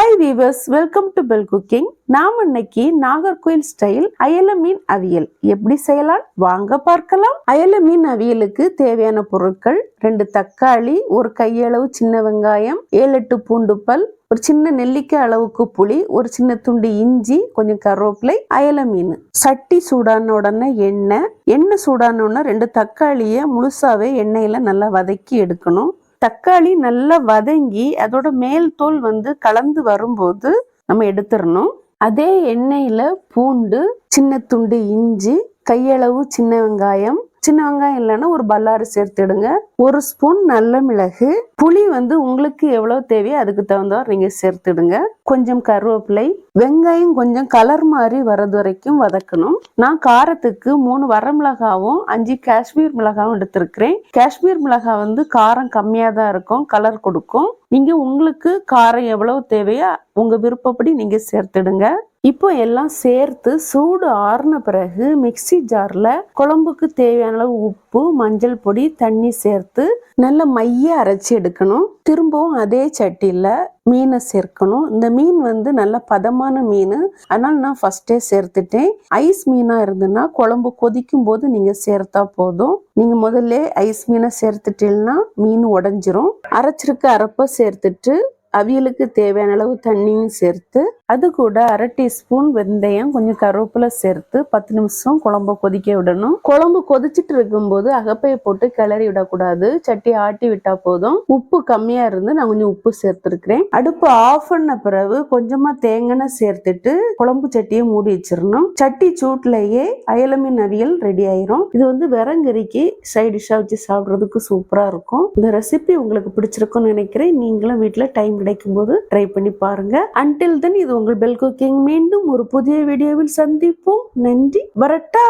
Hi viewers welcome to bell cooking நாம் இன்னைக்கு Nagercoil style அயல மீன் அவியல். எப்படி செய்யலாம்? வாங்க பார்க்கலாம். அயல மீன் அவியலுக்கு தேவையான பொருட்கள் ரெண்டு தக்காளி ஒரு கையளவு சின்ன வெங்காயம் ஏழு எட்டு பூண்டு பல் ஒரு சின்ன நெல்லிக்காய் அளவுக்கு புளி ஒரு சின்ன துண்டு இஞ்சி கொஞ்சம் கருவேப்பிலை அயல மீன். சட்டி சூடான உடனே எண்ணெய். எண்ணெய் சூடான உடனே ரெண்டு தக்காளியை முழுசாவே எண்ணெயில நல்லா வதக்கி எடுக்கணும். தக்காளி நல்லா வதங்கி அதோட மேல் தோல் வந்து கலந்து வரும்போது நம்ம எடுத்துடணும் அதே எண்ணெயில பூண்டு சின்ன துண்டு இஞ்சி கையளவு சின்ன வெங்காயம் சின்ன வெங்காயம் இல்லைன்னா ஒரு பல்லாறு சேர்த்துடுங்க ஒரு ஸ்பூன் நல்ல மிளகு. புளி வந்து உங்களுக்கு எவ்வளவு தேவையோ அதுக்கு தகுந்தவாறு நீங்க சேர்த்துடுங்க கொஞ்சம் கருவேப்பிலை. வெங்காயம் கொஞ்சம் கலர் மாதிரி வரது வரைக்கும் வதக்கணும். நான் காரத்துக்கு மூணு வரமிளகாவும் அஞ்சு காஷ்மீர் மிளகாவும் எடுத்திருக்கிறேன். காஷ்மீர் மிளகா வந்து காரம் கம்மியாக தான் இருக்கும் கலர் கொடுக்கும். நீங்க உங்களுக்கு காரம் எவ்வளவு தேவையோ உங்க விருப்பப்படி நீங்க சேர்த்துடுங்க இப்போ எல்லாம் சேர்த்து சூடு ஆறின பிறகு மிக்ஸி ஜாரில் குழம்புக்கு தேவையான அளவு உப்பு மஞ்சள் பொடி தண்ணி சேர்த்து நல்ல மைய அரைச்சி எடுக்கணும். திரும்பவும் அதே சட்டியில் மீனை சேர்க்கணும். இந்த மீன் வந்து நல்ல பதமான மீன். அதனால் நான் ஃபஸ்ட்டே சேர்த்துட்டேன். ஐஸ் மீனாக இருந்ததுன்னா குழம்பு கொதிக்கும் போது நீங்கள் சேர்த்தா போதும். நீங்கள் முதல்ல ஐஸ் மீனை சேர்த்துட்டீங்கன்னா மீன் உடஞ்சிரும். அரைச்சிருக்க அரைப்ப சேர்த்துட்டு அவியலுக்கு தேவையான அளவு தண்ணியும் சேர்த்து அது கூட அரை டீஸ்பூன் வெந்தயம் கொஞ்சம் கருவேப்பிலை சேர்த்து பத்து நிமிஷம் குழம்ப கொதிக்க விடணும். குழம்பு கொதிச்சிட்டு இருக்கும்போது அகப்பையை போட்டு கிளறி விடக்கூடாது. சட்டி ஆட்டி விட்டா போதும். உப்பு கம்மியா இருந்து நான் கொஞ்சம் உப்பு சேர்த்துருக்கிறேன். அடுப்பு ஆஃப் பண்ண பிறகு கொஞ்சமா தேங்காய் சேர்த்துட்டு குழம்பு சட்டியை மூடி வச்சிடணும். சட்டி சூட்லயே அயலமீன் அவியல் ரெடி ஆயிரும். இது வந்து விறங்கறிக்கு சைட் வச்சு சாப்பிட்றதுக்கு சூப்பரா இருக்கும். இந்த ரெசிபி உங்களுக்கு பிடிச்சிருக்கும்னு நினைக்கிறேன். நீங்களும் வீட்டுல டைம் கிடைக்கும் போது ட்ரை பண்ணி பாருங்க. அன்டில் தென் இது உங்கள் பெல் குக்கிங் மீண்டும் ஒரு புதிய வீடியோவில் சந்திப்போம். நன்றி வரட்டா